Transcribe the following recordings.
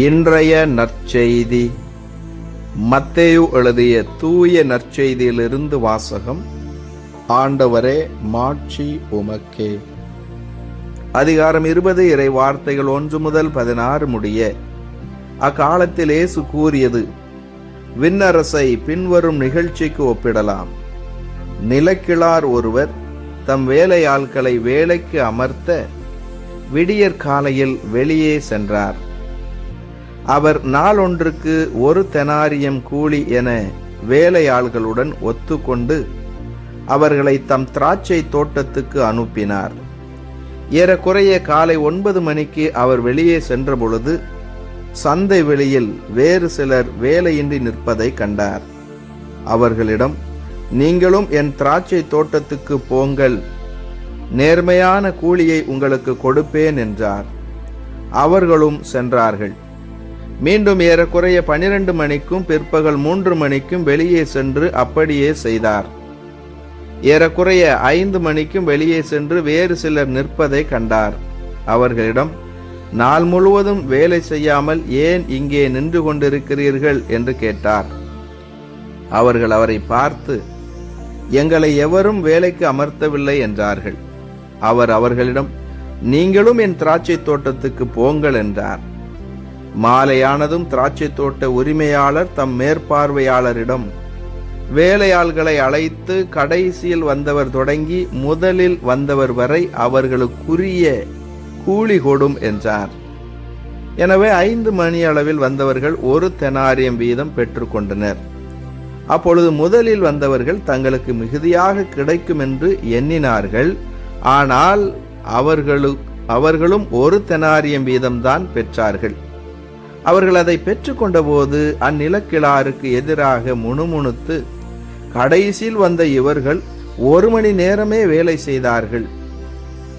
இன்றைய நற்செய்தி. மத்தேயு எழுதிய தூய நற்செய்தியிலிருந்து வாசகம் ஆண்டவரே மாட்சி உமக்கே. அதிகாரம் இருபது இறை வார்த்தைகள் ஒன்று முதல் பதினாறு முடிய அக்காலத்தில் இயேசு கூறியது விண்ணரசை பின்வரும் நிகழ்ச்சிக்கு ஒப்பிடலாம். நிலக்கிழார் ஒருவர் தம் வேலையாட்களை வேலைக்கு அமர்த்த விடியற் காலையில் வெளியே சென்றார். அவர் நாளொன்றுக்கு ஒரு தெனாரியம் கூலி என வேலையாள்களுடன் ஒத்துக்கொண்டு அவர்களை தம் திராட்சை தோட்டத்துக்கு அனுப்பினார். ஏறக்குறைய காலை ஒன்பது மணிக்கு அவர் வெளியே சென்றபொழுது சந்தை வெளியில் வேறு சிலர் வேலையின்றி நிற்பதை கண்டார். அவர்களிடம் நீங்களும் என் திராட்சை தோட்டத்துக்கு போங்கள். நேர்மையான கூலியை உங்களுக்கு கொடுப்பேன் என்றார். அவர்களும் சென்றார்கள். மீண்டும் ஏறக்குறைய பனிரெண்டு மணிக்கும் பிற்பகல் மூன்று மணிக்கும் வெளியே சென்று அப்படியே செய்தார். ஏறக்குறைய ஐந்து மணிக்கும் வெளியே சென்று வேறு சிலர் நிற்பதை கண்டார். அவர்களிடம் நாள் முழுவதும் வேலை செய்யாமல் ஏன் இங்கே நின்று கொண்டிருக்கிறீர்கள்? என்று கேட்டார். அவர்கள் அவரை பார்த்து எங்களை எவரும் வேலைக்கு அமர்த்தவில்லை என்றார்கள். அவர் அவர்களிடம் நீங்களும் என் திராட்சை தோட்டத்துக்கு போங்கள் என்றார். மாலையானதும் திராட்சை தோட்ட உரிமையாளர் தம் மேற்பார்வையாளரிடம் வேலையாள்களை அழைத்து கடைசியில் வந்தவர் தொடங்கி முதலில் வந்தவர் வரை அவர்களுக்குரிய கூலி கொடும் என்றார். எனவே ஐந்து மணி அளவில் வந்தவர்கள் ஒரு தெனாரியம் வீதம் பெற்றுக்கொண்டனர் அப்பொழுது முதலில் வந்தவர்கள் தங்களுக்கு மிகுதியாக கிடைக்கும் என்று எண்ணினார்கள். ஆனால் அவர்களு அவர்களும் ஒரு தெனாரியம் வீதம்தான் பெற்றார்கள். அவர்கள் அதை பெற்றுக்கொண்டபோது அந்நிலக்கிழாருக்கு எதிராக முணுமுணுத்து கடைசியில் வந்த இவர்கள் ஒரு மணி நேரமே வேலை செய்தார்கள்.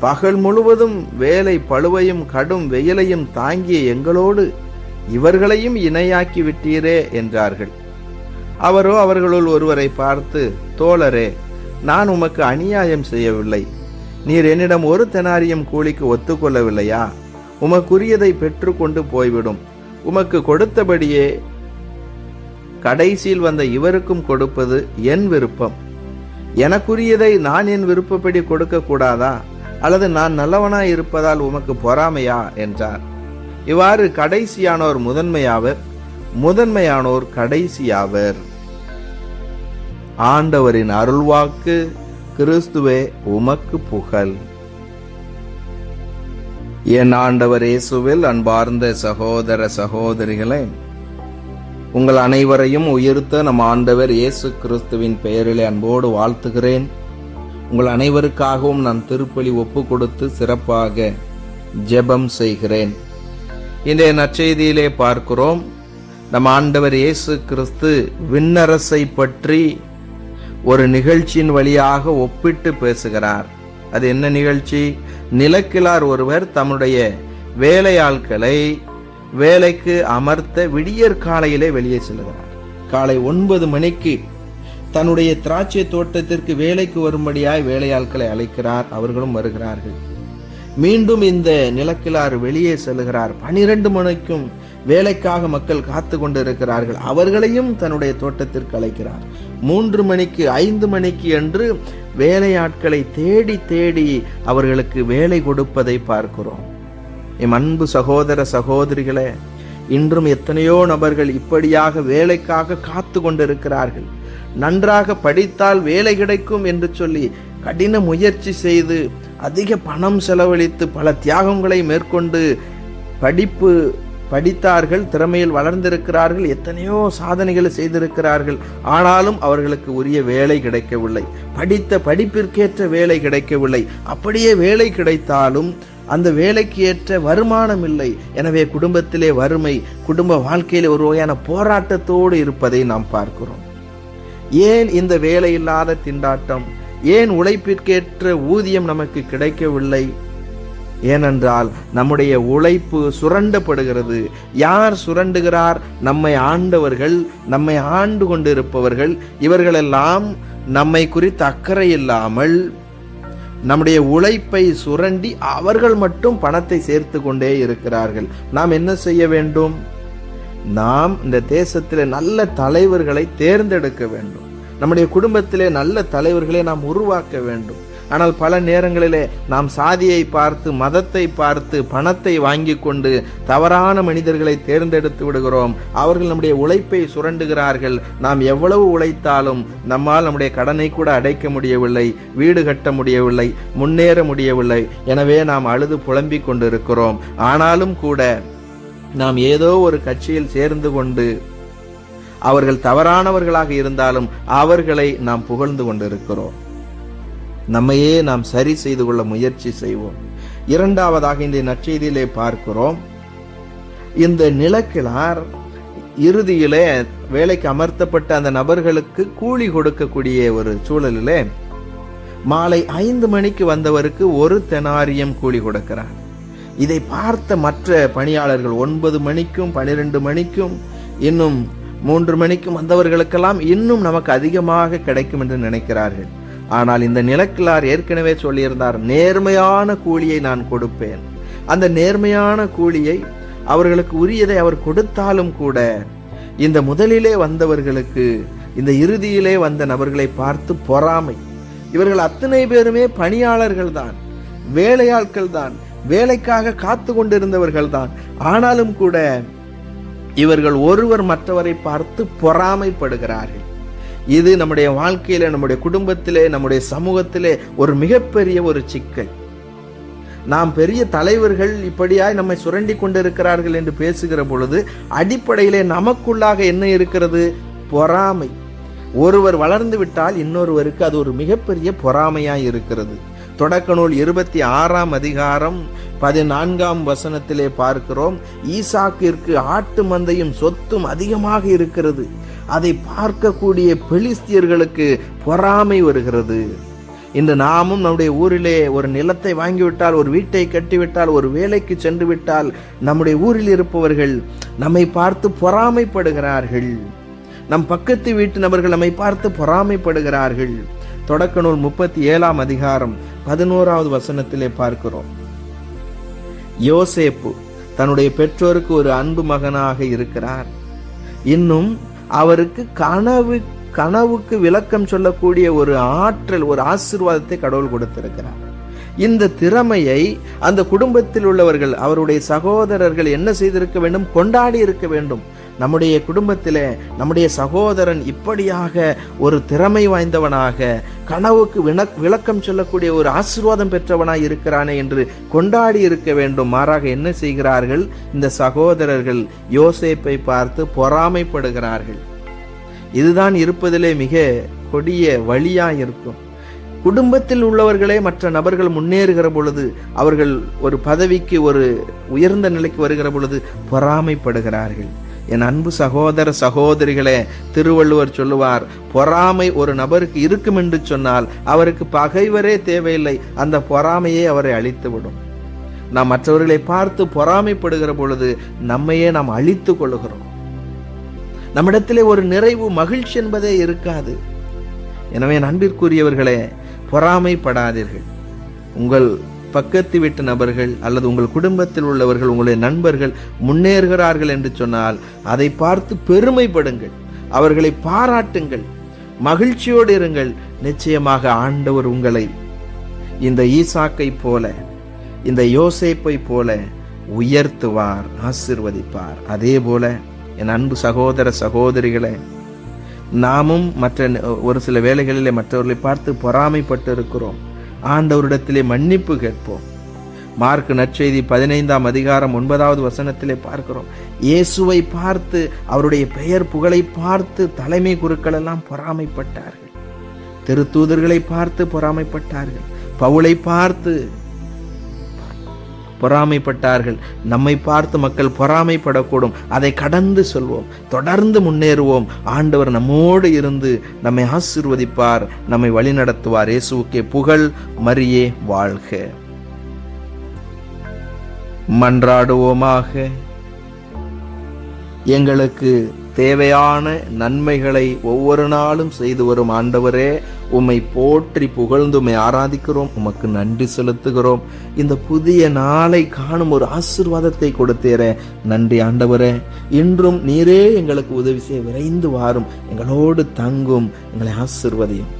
பகல் முழுவதும் வேலை பழுவையும் கடும் வெயிலையும் தாங்கிய எங்களோடு இவர்களையும் இணையாக்கி விட்டீரே என்றார்கள். அவரோ அவர்களுள் ஒருவரை பார்த்து தோழரே நான் உமக்கு அநியாயம் செய்யவில்லை. நீர் என்னிடம் ஒரு தெனாரியம் கூலிக்கு ஒத்துக்கொள்ளவில்லையா? உமக்குரியதை பெற்றுக்கொண்டு போய்விடும். உமக்கு கொடுத்தபடியே கடைசியில் வந்த இவருக்கும் கொடுப்பது என் விருப்பம். எனக்குரியதை நான் என் விருப்பப்படி கொடுக்க கூடாதா அல்லது நான் நல்லவனாய் இருப்பதால் உமக்கு பொறாமையா? என்றார். இவ்வாறு கடைசியானோர் முதன்மையாவர் முதன்மையானோர் கடைசியாவர். ஆண்டவரின் அருள்வாக்கு கிறிஸ்துவே உமக்கு புகழ். என் ஆண்டவர் இயேசுவில் அன்பார்ந்த சகோதர சகோதரிகளே உங்கள் அனைவரையும் உயிர்த்த நம் ஆண்டவர் இயேசு கிறிஸ்துவின் பெயரிலே அன்போடு வாழ்த்துகிறேன். உங்கள் அனைவருக்காகவும் நான் திருப்பலி ஒப்பு கொடுத்து சிறப்பாக ஜெபம் செய்கிறேன். இன்றைய நற்செய்தியிலே பார்க்கிறோம் நம் ஆண்டவர் இயேசு கிறிஸ்து விண்ணரசை பற்றி ஒரு நிகழ்ச்சியின் வழியாக ஒப்பிட்டு பேசுகிறார். அது என்ன நிகழ்ச்சி? நிலக்கிழார் ஒருவர் தம்முடைய வேலையாட்களை வேலைக்கு அமர்த்த விடியற் காலையிலே வெளியே செல்கிறார் காலை ஒன்பது மணிக்கு தன்னுடைய திராட்சை தோட்டத்திற்கு வேலைக்கு வரும்படியாய் வேலையாட்களை அழைக்கிறார். அவர்களும் வருகிறார்கள். மீண்டும் இந்த நிலக்கிழார் வெளியே செல்கிறார் பனிரெண்டு மணிக்கும் வேலைக்காக மக்கள் காத்து கொண்டிருக்கிறார்கள். அவர்களையும் தன்னுடைய தோட்டத்திற்கு அழைக்கிறார். மூன்று மணிக்கு ஐந்து மணிக்கு என்று வேலையாட்களை தேடி தேடி அவர்களுக்கு வேலை கொடுப்பதை பார்க்கிறோம். என் அன்பு சகோதர சகோதரிகளே இன்றும் எத்தனையோ நபர்கள் இப்படியாக வேலைக்காக காத்து கொண்டிருக்கிறார்கள். நன்றாக படித்தால் வேலை கிடைக்கும் என்று சொல்லி கடின முயற்சி செய்து அதிக பணம் செலவழித்து பல தியாகங்களை மேற்கொண்டு படிப்பு படித்தார்கள் திறமையில் வளர்ந்திருக்கிறார்கள் எத்தனையோ சாதனைகளை செய்திருக்கிறார்கள். ஆனாலும் அவர்களுக்கு உரிய வேலை கிடைக்கவில்லை. படித்த படிப்பிற்கேற்ற வேலை கிடைக்கவில்லை. அப்படியே வேலை கிடைத்தாலும் அந்த வேலைக்கு ஏற்ற வருமானம் இல்லை. எனவே குடும்பத்திலே வறுமை குடும்ப வாழ்க்கையிலே ஒரு வகையான போராட்டத்தோடு இருப்பதை நாம் பார்க்கிறோம். ஏன் இந்த வேலை இல்லாத திண்டாட்டம்? ஏன் உழைப்பிற்கேற்ற ஊதியம் நமக்கு கிடைக்கவில்லை? ஏனென்றால் நம்முடைய உழைப்பு சுரண்டப்படுகிறது. யார் சுரண்டுகிறார்? நம்மை ஆண்டவர்கள் நம்மை ஆண்டு கொண்டிருப்பவர்கள். இவர்களெல்லாம் நம்மை குறித்து அக்கறை இல்லாமல் நம்முடைய உழைப்பை சுரண்டி அவர்கள் மட்டும் பணத்தை சேர்த்து கொண்டே இருக்கிறார்கள். நாம் என்ன செய்ய வேண்டும்? நாம் இந்த தேசத்தில் நல்ல தலைவர்களை தேர்ந்தெடுக்க வேண்டும். நம்முடைய குடும்பத்திலே நல்ல தலைவர்களை நாம் உருவாக்க வேண்டும். ஆனால் பல நேரங்களிலே நாம் சாதியை பார்த்து மதத்தை பார்த்து பணத்தை வாங்கி கொண்டு தவறான மனிதர்களை தேர்ந்தெடுத்து விடுகிறோம். அவர்கள் நம்முடைய உழைப்பை சுரண்டுகிறார்கள். நாம் எவ்வளவு உழைத்தாலும் நம்மால் நம்முடைய கடனை கூட அடைக்க முடியவில்லை வீடு கட்ட முடியவில்லை முன்னேற முடியவில்லை. எனவே நாம் அழுது புலம்பிக் கொண்டிருக்கிறோம். ஆனாலும் கூட நாம் ஏதோ ஒரு கட்சியில் சேர்ந்து கொண்டு அவர்கள் தவறானவர்களாக இருந்தாலும் அவர்களை நாம் புகழ்ந்து கொண்டிருக்கிறோம். நம்மையே நாம் சரி செய்து கொள்ள முயற்சி செய்வோம். இரண்டாவதாக இந்த நற்செய்தியிலே பார்க்கிறோம். இந்த நிலக்கிழார் இறுதியிலே வேலைக்கு அமர்த்தப்பட்ட அந்த நபர்களுக்கு கூலி கொடுக்கக்கூடிய ஒரு சூழலிலே மாலை ஐந்து மணிக்கு வந்தவருக்கு ஒரு தெனாரியம் கூலி கொடுக்கிறார். இதை பார்த்த மற்ற பணியாளர்கள் ஒன்பது மணிக்கும் பனிரெண்டு மணிக்கும் இன்னும் மூன்று மணிக்கும் வந்தவர்களுக்கெல்லாம் இன்னும் நமக்கு அதிகமாக கிடைக்கும் என்று நினைக்கிறார்கள். ஆனால் இந்த நிலக்கிழார் ஏற்கனவே சொல்லியிருந்தார் நேர்மையான கூலியை நான் கொடுப்பேன். அந்த நேர்மையான கூலியை அவர்களுக்கு உரியதை அவர் கொடுத்தாலும் கூட இந்த முதலிலே வந்தவர்களுக்கு இந்த இறுதியிலே வந்த நபர்களை பார்த்து பொறாமை. இவர்கள் அத்தனை பேருமே பணியாளர்கள் தான் வேலையாட்கள் தான் வேலைக்காக காத்து கொண்டிருந்தவர்கள் தான். ஆனாலும் கூட இவர்கள் ஒருவர் மற்றவரை பார்த்து பொறாமைப்படுகிறார்கள். இது நம்முடைய வாழ்க்கையில நம்முடைய குடும்பத்திலே நம்முடைய சமூகத்திலே ஒரு மிகப்பெரிய ஒரு சிக்கல். நாம் பெரிய தலைவர்கள் இப்படியாய் நம்மை சுரண்டி கொண்டிருக்கிறார்கள் என்று பேசுகிற பொழுது அடிப்படையிலே நமக்குள்ளாக என்ன இருக்கிறது? பொறாமை. ஒருவர் வளர்ந்து விட்டால் இன்னொருவருக்கு அது ஒரு மிகப்பெரிய பொறாமையாய் இருக்கிறது. தொடக்க நூல் இருபத்தி ஆறாம் அதிகாரம் பதினான்காம் வசனத்திலே பார்க்கிறோம் ஈசாக்கிற்கு ஆட்டு மந்தையும் சொத்தும் அதிகமாக இருக்கிறது. அதை பார்க்கக்கூடிய பெலிஸ்தியர்களுக்கு பொறாமை வருகிறது. இன்று நாமும் நம்முடைய ஊரிலே ஒரு நிலத்தை வாங்கிவிட்டால் ஒரு வீட்டை கட்டிவிட்டால் ஒரு வேலைக்கு சென்று விட்டால் நம்முடைய ஊரில் இருப்பவர்கள் நம்மை பார்த்து பொறாமைப்படுகிறார்கள். நம் பக்கத்து வீட்டு நபர்கள் நம்மை பார்த்து பொறாமைப்படுகிறார்கள். தொடக்க நூல் முப்பத்தி ஏழாம் அதிகாரம் பதினோராவது வசனத்திலே பார்க்கிறோம். யோசேப்பு தன்னுடைய பெற்றோருக்கு ஒரு அன்பு மகனாக இருக்கிறார். இன்னும் அவருக்கு கனவு கனவுக்கு விளக்கம் சொல்லக்கூடிய ஒரு ஆற்றல் ஒரு ஆசிர்வாதத்தை கடவுள் கொடுத்திருக்கிறார். இந்த திறமையை அந்த குடும்பத்தில் உள்ளவர்கள் அவருடைய சகோதரர்கள் என்ன செய்திருக்க வேண்டும்? கொண்டாடி இருக்க வேண்டும். நம்முடைய குடும்பத்தில் நம்முடைய சகோதரன் இப்படியாக ஒரு திறமை வாய்ந்தவனாக கனவுக்கு விளக்கம் சொல்லக்கூடிய ஒரு ஆசீர்வாதம் பெற்றவனாய் இருக்கிறானே என்று கொண்டாடி இருக்க வேண்டும். மாறாக என்ன செய்கிறார்கள்? இந்த சகோதரர்கள் யோசேப்பை பார்த்து பொறாமைப்படுகிறார்கள். இதுதான் இருப்பதிலே மிக கொடிய வழியாக இருக்கும். குடும்பத்தில் உள்ளவர்களே மற்ற நபர்கள் முன்னேறுகிற பொழுது அவர்கள் ஒரு பதவிக்கு ஒரு உயர்ந்த நிலைக்கு வருகிற பொழுது பொறாமைப்படுகிறார்கள். என் அன்பு சகோதர சகோதரிகளே திருவள்ளுவர் சொல்லுவார் பொறாமை ஒரு நபருக்கு இருக்கும் என்று சொன்னால் அவருக்கு பகைவரே தேவையில்லை. அந்த பொறாமையே அவரை அழித்துவிடும். நாம் மற்றவர்களை பார்த்து பொறாமைப்படுகிற பொழுது நம்மையே நாம் அழித்து கொள்கிறோம். நம்மிடத்திலே ஒரு நிறைவு மகிழ்ச்சி என்பதே இருக்காது. எனவே நண்பிற்குரியவர்களே பொறாமைப்படாதீர்கள். உங்கள் பக்கத்து வீட்டு நபர்கள் அல்லது உங்கள் குடும்பத்தில் உள்ளவர்கள் உங்களுடைய நண்பர்கள் முன்னேறுகிறார்கள் என்று சொன்னால் அதை பார்த்து பெருமைப்படுங்கள். அவர்களை பாராட்டுங்கள். மகிழ்ச்சியோடு இருங்கள். நிச்சயமாக ஆண்டவர் உங்களை இந்த ஈசாக்கை போல இந்த யோசேப்பை போல உயர்த்துவார் ஆசிர்வதிப்பார். அதே போல என் அன்பு சகோதர சகோதரிகளை நாமும் மற்ற ஒரு சில வேலைகளில் மற்றவர்களை பார்த்து பொறாமைப்பட்டு இருக்கிறோம் ஆண்டவரிடத்திலே மன்னிப்பு கேட்போம். மார்க் நற்செய்தி பதினைந்தாம் அதிகாரம் ஒன்பதாவது வசனத்திலே பார்க்கிறோம். இயேசுவை பார்த்து அவருடைய பெயர் புகழை பார்த்து தலைமை குருக்கள் எல்லாம் பொறாமைப்பட்டார்கள். திருத்தூதர்களை பார்த்து பொறாமைப்பட்டார்கள். பவுளை பார்த்து பொறாமைப்பட்டார்கள். நம்மை பார்த்து மக்கள் பொறாமைப்படக்கூடும். அதை கடந்து சொல்வோம். தொடர்ந்து முன்னேறுவோம். ஆண்டவர் நம்மோடு இருந்து நம்மை ஆசிர்வதிப்பார். நம்மை வழிநடத்துவார். இயேசுக்கே புகழ் மரியே வாழ்க. மன்றாடுவோமாக. எங்களுக்கு தேவையான நன்மைகளை ஒவ்வொரு நாளும் செய்து வரும் ஆண்டவரே. உம்மை போற்றி புகழ்ந்து உம்மை ஆராதிக்கிறோம் உமக்கு நன்றி செலுத்துகிறோம். இந்த புதிய நாளை காணும் ஒரு ஆசிர்வாதத்தை கொடுத்தேற நன்றி ஆண்டவரே. இன்றும் நீரே எங்களுக்கு உதவி செய்ய விரைந்து வாரும். எங்களோடு தங்கும் எங்களை ஆசிர்வதியும்.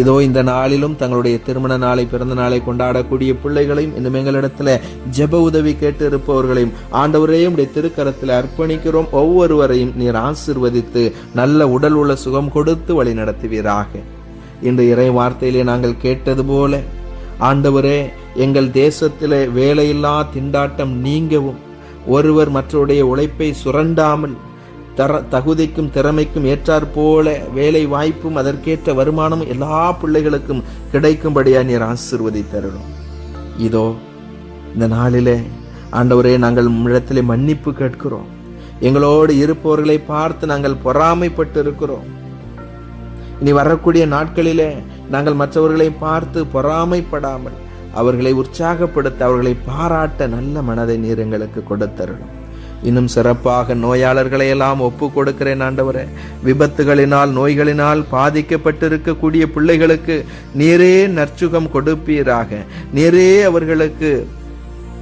இதோ இந்த நாளிலும் தங்களுடைய திருமண நாளை பிறந்த நாளை கொண்டாடக்கூடிய பிள்ளைகளையும் இன்னும் எங்களிடத்துல ஜெப உதவி கேட்டு இருப்பவர்களையும் ஆண்டவரையும் உடைய திருக்கரத்தில் அர்ப்பணிக்கிறோம். ஒவ்வொருவரையும் நீர் ஆசிர்வதித்து நல்ல உடல் உள்ள சுகம் கொடுத்து வழி நடத்துவீராக இன்று இறை வார்த்தையிலே நாங்கள் கேட்டது போல ஆண்டவரே எங்கள் தேசத்திலே வேலையில்லா திண்டாட்டம் நீங்கவும் ஒருவர் மற்றவருடைய உழைப்பை சுரண்டாமல் தர தகுதிக்கும் திறமைக்கும் ஏற்றாற் போல வேலை வாய்ப்பும் அதற்கேற்ற வருமானமும் எல்லா பிள்ளைகளுக்கும் கிடைக்கும்படியா நீர் ஆசிர்வதித்தரணும் இதோ இந்த நாளிலே ஆண்டவரே நாங்கள் இடத்திலே மன்னிப்பு கேட்கிறோம். எங்களோடு இருப்பவர்களை பார்த்து நாங்கள் பொறாமைப்பட்டு இருக்கிறோம் இனி வரக்கூடிய நாட்களிலே நாங்கள் மற்றவர்களை பார்த்து பொறாமைப்படாமல் அவர்களை உற்சாகப்படுத்த அவர்களை பாராட்ட நல்ல மனதை நீர் எங்களுக்கு கொடுத்தருளும். இன்னும் சிறப்பாக நோயாளர்களை எல்லாம் ஒப்பு கொடுக்கிறேன் ஆண்டவரே. விபத்துகளினால் நோய்களினால் பாதிக்கப்பட்டிருக்கக்கூடிய பிள்ளைகளுக்கு நீரே நற்சுகம் கொடுப்பீராக. நீரே அவர்களுக்கு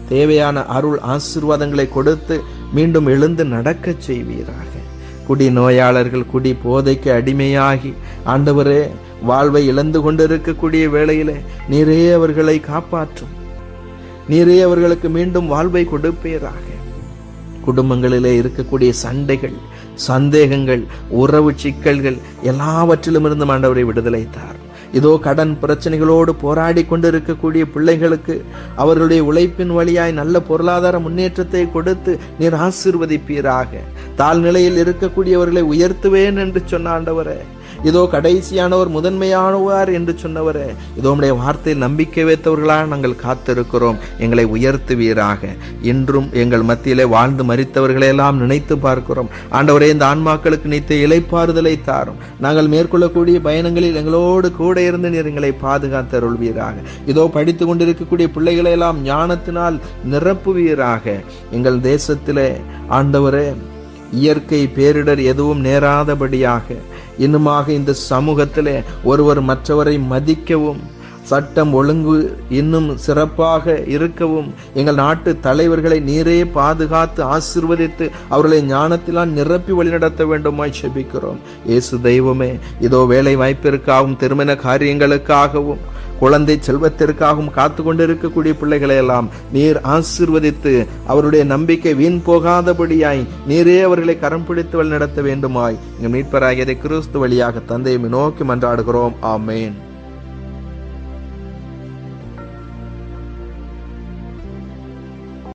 தேவையான அருள் ஆசிர்வாதங்களை கொடுத்து மீண்டும் எழுந்து நடக்கச் செய்வீராக. குடி நோயாளர்கள் குடி போதைக்கு அடிமையாகி ஆண்டவரே வாழ்வை இழந்து கொண்டிருக்கக்கூடிய வேளையிலே நீரே அவர்களை காப்பாற்றும். நீரே அவர்களுக்கு மீண்டும் வாழ்வை கொடுப்பீராக. குடும்பங்களிலே இருக்கக்கூடிய சண்டைகள் சந்தேகங்கள் உறவு சிக்கல்கள் எல்லாவற்றிலும் இருந்து ஆண்டவரை விடுதலை தார் இதோ கடன் பிரச்சனைகளோடு போராடி கொண்டிருக்கக்கூடிய பிள்ளைகளுக்கு அவர்களுடைய உழைப்பின் வழியாய் நல்ல பொருளாதார முன்னேற்றத்தை கொடுத்து நீர் ஆசீர்வதிப்பீராக. தாழ்நிலையில் இருக்கக்கூடியவர்களை உயர்த்துவேன் என்று சொன்ன ஆண்டவரே இதோ கடைசியானவர் முதன்மையானவர் என்று சொன்னவரே இதோ உடைய வார்த்தையில் நம்பிக்கை வைத்தவர்களாக நாங்கள் காத்திருக்கிறோம். எங்களை உயர்த்துவீராக. இன்றும் எங்கள் மத்தியிலே வாழ்ந்து மறித்தவர்களையெல்லாம் நினைத்து பார்க்கிறோம். ஆண்டவரே இந்த ஆன்மாக்களுக்கு நித்த இலைப்பாறுதலை தாரும். நாங்கள் மேற்கொள்ளக்கூடிய பயணங்களில் எங்களோடு கூட இருந்து நீர் எங்களை பாதுகாத்தருள்வீராக இதோ படித்து கொண்டிருக்கக்கூடிய பிள்ளைகளையெல்லாம் ஞானத்தினால் நிரப்புவீராக. எங்கள் தேசத்திலே ஆண்டவரே இயற்கை பேரிடர் எதுவும் நேராதபடியாக இன்னுமாக இந்த சமூகத்திலே ஒருவர் மற்றவரை மதிக்கவும் சட்டம் ஒழுங்கு இன்னும் சிறப்பாக இருக்கவும் எங்கள் நாட்டு தலைவர்களை நீரே பாதுகாத்து ஆசிர்வதித்து அவர்களை ஞானத்திலால் நிரப்பி வழிநடத்த வேண்டுமாய் செபிக்கிறோம். இயேசு தெய்வமே இதோ வேலை வாய்ப்பிற்காகவும் திருமண காரியங்களுக்காகவும் குழந்தை செல்வத்திற்காகவும் காத்து கொண்டிருக்கக்கூடிய பிள்ளைகளை எல்லாம் நீர் ஆசிர்வதித்து அவருடைய நம்பிக்கை வீண் போகாதபடியாய் நீரே அவர்களை கரம் பிடித்து வழி நடத்த வேண்டுமாய். எங்கள் மீட்பராகியதை கிறிஸ்து வழியாக தந்தையை நோக்கி மன்றாடுகிறோம். ஆமேன்.